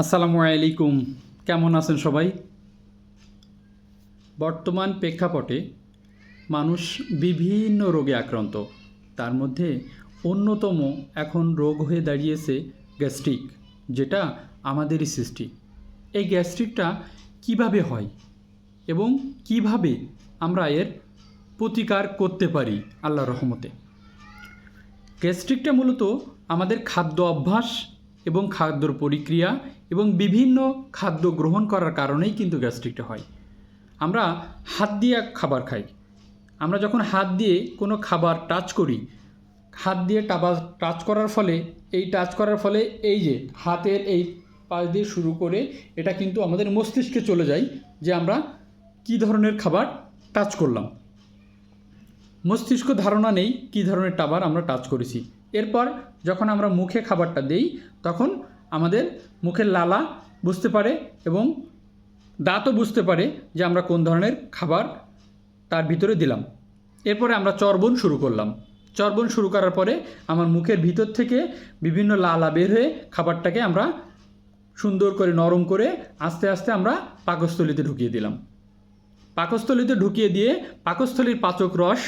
আসসালামু আলাইকুম। কেমন আছেন সবাই? বর্তমান প্রেক্ষাপটে মানুষ বিভিন্ন রোগে আক্রান্ত। তার মধ্যে অন্যতম এখন রোগ হয়ে দাঁড়িয়েছে গ্যাস্ট্রিক, যেটা আমাদেরই সৃষ্টি। এই গ্যাস্ট্রিকটা কীভাবে হয় এবং কীভাবে আমরা এর প্রতিকার করতে পারি আল্লাহ রহমতে? গ্যাস্ট্রিকটা মূলত আমাদের খাদ্য অভ্যাস এবং খাদ্যর পরিক্রিয়া এবং বিভিন্ন খাদ্য গ্রহণ করার কারণেই কিন্তু গ্যাস্ট্রিকটা হয়। আমরা হাত দিয়ে খাবার খাই। আমরা যখন হাত দিয়ে কোনো খাবার টাচ করি, হাত দিয়ে টাবা টাচ করার ফলে, এই টাচ করার ফলে এই যে হাতের এই পাশ দিয়ে শুরু করে, এটা কিন্তু আমাদের মস্তিষ্কে চলে যায় যে আমরা কী ধরনের খাবার টাচ করলাম। মস্তিষ্ক ধারণা নেই কী ধরনের টাবার আমরা টাচ করেছি। এরপর যখন আমরা মুখে খাবারটা দেই, তখন আমাদের মুখের লালা বুঝতে পারে এবং দাঁতও বুঝতে পারে যে আমরা কোন ধরনের খাবার তার ভিতরে দিলাম। এরপরে আমরা চর্বণ শুরু করলাম। চর্বণ শুরু করার পরে আমার মুখের ভিতর থেকে বিভিন্ন লালা বের হয়ে খাবারটাকে আমরা সুন্দর করে নরম করে আস্তে আস্তে আমরা পাকস্থলিতে ঢুকিয়ে দিলাম। পাকস্থলিতে ঢুকিয়ে দিয়ে পাকস্থলীর পাচক রস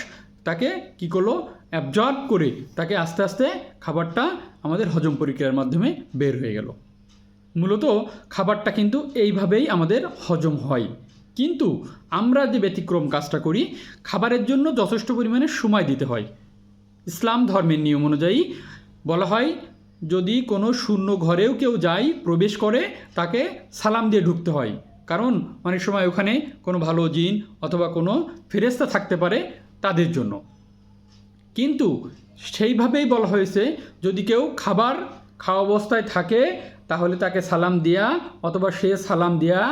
তাকে কি করল? অ্যাবজর্ব করে তাকে আস্তে আস্তে খাবারটা আমাদের হজম প্রক্রিয়ার মাধ্যমে বের হয়ে গেল। মূলত খাবারটা কিন্তু এইভাবেই আমাদের হজম হয়। কিন্তু আমরা যে ব্যতিক্রম কাজটা করি, খাবারের জন্য যথেষ্ট পরিমাণে সময় দিতে হয়। ইসলাম ধর্মের নিয়ম অনুযায়ী বলা হয়, যদি কোনো শূন্য ঘরেও কেউ যায়, প্রবেশ করে, তাকে সালাম দিয়ে ঢুকতে হয়। কারণ অনেক সময় ওখানে কোনো ভালো জিন অথবা কোনো ফেরেস্তা থাকতে পারে তাদের জন্য। কিন্তু সেইভাবেই বলা হয়েছে, যদি কেউ খাবার খাওয়া অবস্থায় থাকে, তাহলে তাকে সালাম দেয়া অথবা সে সালাম দেয়া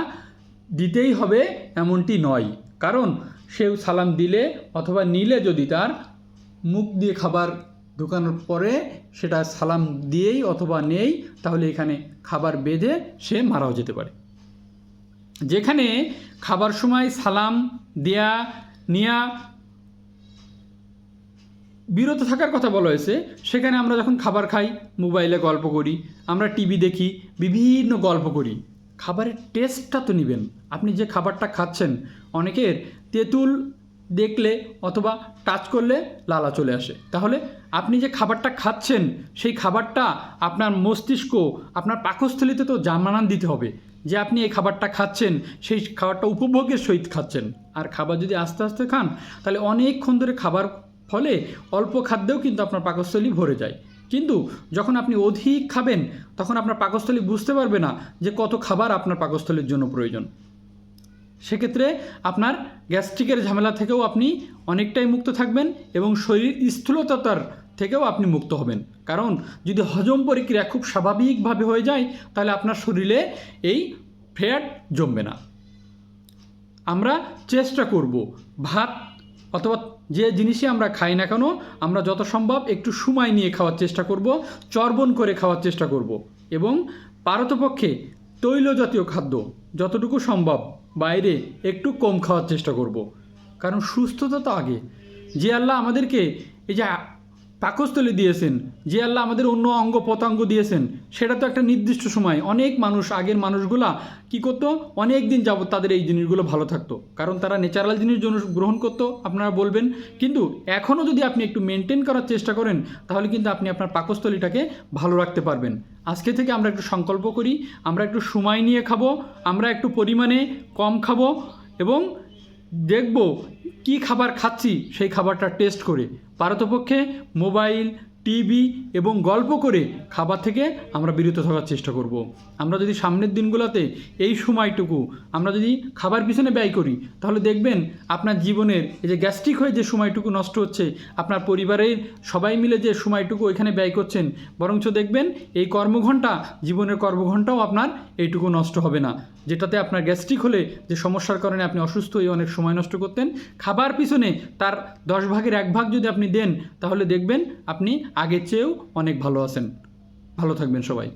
দিতেই হবে এমনটি নয়। কারণ সেও সালাম দিলে অথবা নিলে যদি তার মুখ দিয়ে খাবার ঢোকানোর পরে সেটা সালাম দিয়েই অথবা নেই, তাহলে এখানে খাবার বেঁধে সে মারাও যেতে পারে। যেখানে খাবার সময় সালাম দেয়া নেয়া বিরত থাকার কথা বলা হয়েছে, সেখানে আমরা যখন খাবার খাই, মোবাইলে গল্প করি, আমরা টিভি দেখি, বিভিন্ন গল্প করি, খাবারের টেস্টটা তো নেবেন। আপনি যে খাবারটা খাচ্ছেন, অনেকের তেঁতুল দেখলে অথবা টাচ করলে লালা চলে আসে। তাহলে আপনি যে খাবারটা খাচ্ছেন, সেই খাবারটা আপনার মস্তিষ্ক, আপনার পাকস্থলিতে তো জানান দিতে হবে যে আপনি এই খাবারটা খাচ্ছেন, সেই খাবারটা উপভোগের সহিত খাচ্ছেন। আর খাবার যদি আস্তে আস্তে খান, তাহলে অনেকক্ষণ ধরে খাবার ফলে অল্প খাদ্যেও কিন্তু আপনার পাকস্থলী ভরে যায়। কিন্তু যখন আপনি অধিক খাবেন, তখন আপনার পাকস্থলী বুঝতে পারবে না যে কত খাবার আপনার পাকস্থলীর জন্য প্রয়োজন। সেক্ষেত্রে আপনার গ্যাস্ট্রিকের ঝামেলা থেকেও আপনি অনেকটাই মুক্ত থাকবেন এবং শরীর স্থূলতার থেকেও আপনি মুক্ত হবেন। কারণ যদি হজম প্রক্রিয়া খুব স্বাভাবিকভাবে হয়ে যায়, তাহলে আপনার শরীরে এই ফ্যাট জমবে না। আমরা চেষ্টা করব ভাত অথবা যে জিনিসই আমরা খাই না কেন, আমরা যত সম্ভব একটু সময় নিয়ে খাওয়ার চেষ্টা করব, চর্বণ করে খাওয়ার চেষ্টা করব। এবং পারতপক্ষে তৈল জাতীয় খাদ্য যতটুকু সম্ভব বাইরে একটু কম খাওয়ার চেষ্টা করব। কারণ সুস্থতা তো আগে। যে আল্লাহ আমাদেরকে এই যে পাকস্থলী দিয়েছেন, যে আল্লাহ আমাদের অন্য অঙ্গ প্রত্যঙ্গ দিয়েছেন, সেটা তো একটা নির্দিষ্ট সময়। অনেক মানুষ, আগের মানুষগুলা কি করতো? অনেক দিন যাবত তাদের এই জিনিসগুলো ভালো থাকতো। কারণ তারা ন্যাচারাল জিনিস জন্য গ্রহণ করতো, আপনারা বলবেন। কিন্তু এখনও যদি আপনি একটু মেনটেন করার চেষ্টা করেন, তাহলে কিন্তু আপনি আপনার পাকস্থলীটাকে ভালো রাখতে পারবেন। আজকে থেকে আমরা একটু সংকল্প করি, আমরা একটু সময় নিয়ে খাব, আমরা একটু পরিমাণে কম খাব এবং দেখব কি খাবার খাচ্ছি সেই খাবারটা টেস্ট করে পারতপক্ষে মোবাইল, টিভি এবং গল্প করে খাবার থেকে আমরা বিরত থাকার চেষ্টা করব। আমরা যদি সামনের দিনগুলোতে এই সময়টুকু আমরা যদি খাবার পিছনে ব্যয় করি, তাহলে দেখবেন আপনার জীবনের এই যে গ্যাস্ট্রিক হয়ে যে সময়টুকু নষ্ট হচ্ছে, আপনার পরিবারের সবাই মিলে যে সময়টুকু এখানে ব্যয় করছেন, বরঞ্চ দেখবেন এই কর্মঘণ্টা, জীবনের কর্মঘণ্টাও আপনার এইটুকু নষ্ট হবে না যেটাতে আপনার গ্যাস্ট্রিক হলে যে সমস্যার কারণে আপনি অসুস্থ হয়ে অনেক সময় নষ্ট করতেন, খাবার পিছনে তার দশ ভাগের এক ভাগ যদি আপনি দেন, তাহলে দেখবেন আপনি আগের চেয়েও অনেক ভালো আছেন। ভালো থাকবেন সবাই।